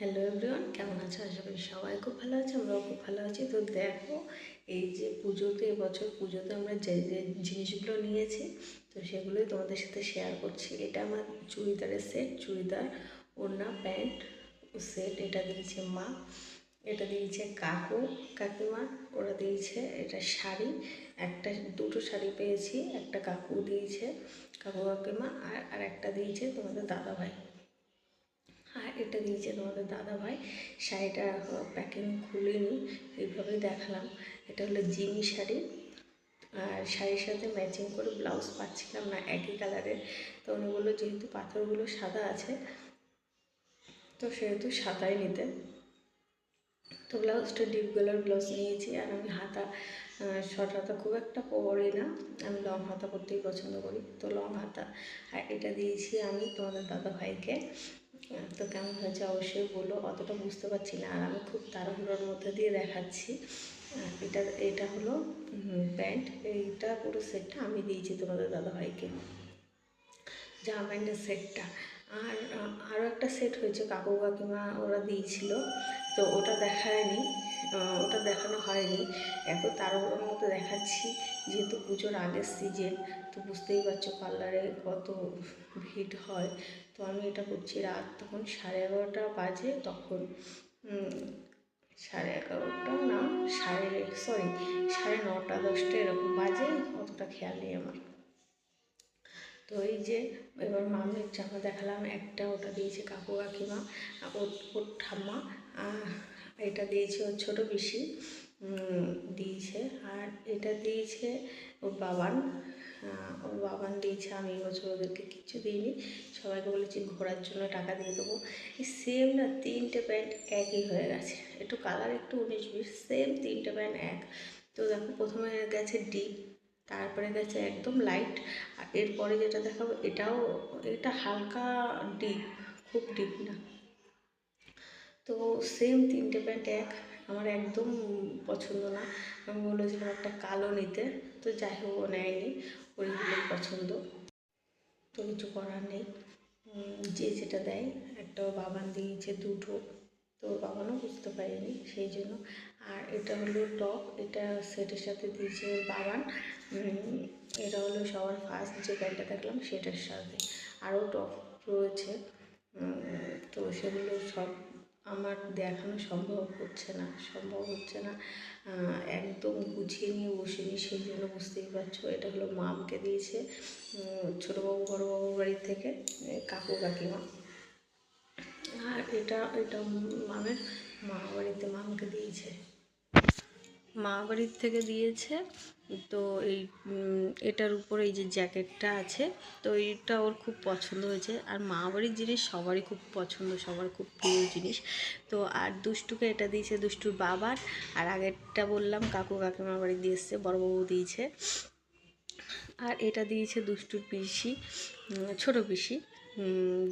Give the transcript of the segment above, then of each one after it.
Hello everyone কেমন আছো? আশা করি সবাই খুব ভালো আছে, আমরাও খুব ভালো আছি। তো দেখো, এই যে পুজোতে এবছর পুজোতে আমরা যে যে জিনিসগুলো নিয়েছি, তো সেগুলোই তোমাদের সাথে শেয়ার করছি। এটা আমার চুড়িদারের সেট চুড়িদার, ওড়না, প্যান্ট সেট এটা দিয়েছে মা, এটা দিয়েছে কাকু, কাকিমা, ওরা দিয়েছে এটা শাড়ি, একটা, দুটো শাড়ি পেয়েছি, একটা কাকু দিয়েছে, কাকু, কাকিমা, আর আর একটা দিয়েছে তোমাদের দাদা এটা দিয়েছে তোমাদের দাদা ভাই শাড়িটা প্যাকিং খুলিনি, এইভাবেই দেখালাম। এটা হলো জিমি শাড়ি। আর শাড়ির সাথে ম্যাচিং করে ব্লাউজ পাচ্ছিলাম না, একই কালারের তো উনি বলল, যেহেতু পাথরগুলো সাদা আছে, তো সেহেতু সাদাই নিতে। তো ব্লাউজটা ডিপ গলার ব্লাউজ নিয়েছি। আর আমি হাতা শর্ট হাতা খুব একটা পরি না। আমি লং হাতা পরতেই পছন্দ করি। তো লং হাতা। আর এটা দিয়েছি আমি তোমাদের দাদা ভাইকে তো কেমন হয়েছে অবশ্যই বলো, অতটা বুঝতে পারছি না। আর আমি খুব তাড়াহুড়োর মধ্যে দিয়ে দেখাচ্ছি। এটা এটা হলো প্যান্ট এইটা পুরো সেটটা আমি দিয়েছি তোমাদের দাদাভাইকে। জামা প্যান্টের সেটটা আর আরও একটা সেট হয়েছে কাকু কাকিমা ওরা দিয়েছিল, তো ওটা দেখায়নি ওটা দেখানো হয়নি। এত তাড়াহুড়োর মতো দেখাচ্ছি, যেহেতু পুজোর আগের সিজন তো বুঝতেই পারছ পার্লারে কত ভিড় হয়। তো আমি এটা করছি রাত, তখন সাড়ে এগারোটা বাজে তখন সাড়ে এগারোটা না, সাড়ে সরি সাড়ে নটা, দশটা এরকম বাজে, অতটা খেয়াল নেই আমার। তো এই যে এবার মামের জামা দেখালাম, একটা ওটা দিয়েছে কাকু কাকিমা ওর ওর ঠাম্মা এটা দিয়েছে ওর ছোটো পিসি দিয়েছে, আর এটা দিয়েছে ওর বাবান ওর বাবান দিয়েছে আমি এবছর ওদেরকে কিচ্ছু দিইনি, সবাইকে বলেছি ঘোরার জন্য টাকা দিয়ে দেবো। এই সেম না, তিনটে প্যান্ট একই হয়ে গেছে, একটু কালার একটু উনিশ বিশ সেম তিনটে প্যান্ট এক। তো দেখো, প্রথমে গেছে ডিপ তারপরে গেছে একদম লাইট আর এরপরে যেটা দেখাবো এটাও, এটা হালকা ডিপ খুব ডিপ না। তো সেম তিনটে প্যান্ট এক, আমার একদম পছন্দ না। আমি বলেছিলাম একটা কালো নিতে, তো যাই হোক ও নেয়নি ওইগুলোই পছন্দ। তো কিছু করার নেই। যে যেটা দেয়, একটা বাবান দিয়েছে দুটো। তো বাবানও বুঝতে পারিনি, সেই জন্য। আর এটা হলো টপ, এটা সেটের সাথে দিয়েছে বাবান। এটা হলো সবার ফার্স্ট যে প্যান্টটা দেখলাম, সেটার সাথে। আরও টপ রয়েছে। তো সেগুলো সব আমার দেখানো সম্ভব হচ্ছে না, সম্ভব হচ্ছে না। একদম গুছিয়ে নিয়ে বসিনি, সেই জন্য বুঝতেই পারছ। এটা হলো মামকে দিয়েছে ছোটোবাবু, বড়োবাবুর বাড়ির থেকে কাকু কাকিমা। আর এটা এটা মামের মা বাড়িতে মামকে দিয়েছে। মা বাড়ির থেকে দিয়েছে, তো এই এটার উপরে এই যে জ্যাকেটটা আছে, তো এইটা ওর খুব পছন্দ হয়েছে। আর মা বাড়ির জিনিস সবারই খুব পছন্দ, সবার খুব প্রিয় জিনিস। তো আর দুষ্টুকে এটা দিয়েছে দুষ্টুর বাবার, আর আগেরটা বললাম, কাকু কাকিমা বাড়ি দিয়ে এসছে, বড়বাবু দিয়েছে। আর এটা দিয়েছে দুষ্টুর পিসি ছোটো পিসি।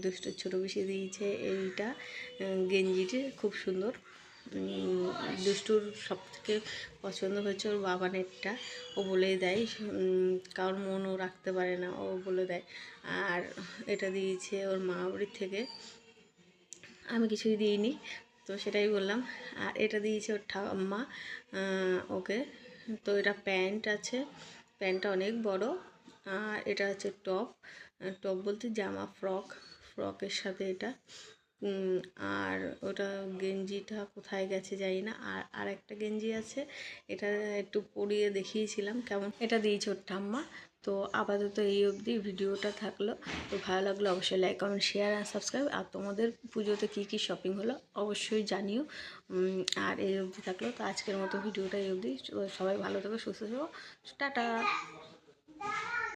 দুষ্টুর ছোটো পিসি দিয়েছে এইটা। গেঞ্জিটি খুব সুন্দর। দুষ্টুর সব থেকে পছন্দ হয়েছে ওর বাবানেরটা ও বলেই দেয় কারোর মনও রাখতে পারে না, ও বলে দেয়। আর এটা দিয়েছে ওর মা বাড়ির থেকে। আমি কিছুই দিইনি, তো সেটাই বললাম। আর এটা দিয়েছে ওর ঠাম্মা ওকে। তো এটা প্যান্ট আছে, প্যান্টটা অনেক বড়। আর এটা হচ্ছে টপ। টপ বলতে জামা, ফ্রক, ফ্রকের সাথে এটা। আর ওটা গেঞ্জিটা কোথায় গেছে জানি না। আর আর একটা গেঞ্জি আছে, এটা একটু পরিয়ে দেখিয়েছিলাম কেমন। এটা দিয়েছে ওর ঠাম্মা। তো আপাতত এই অবধি ভিডিওটা থাকল। তো ভালো লাগল অবশ্যই লাইক কমেন্ট শেয়ার আর সাবস্ক্রাইব আর তোমাদের পুজোতে কী কী শপিং হলো অবশ্যই জানিও। আর এই অবধি থাকল। তো আজকের মতো ভিডিওটা এই অবধি। সবাই ভালো থাকো, সুস্থ থাকো। টাটা।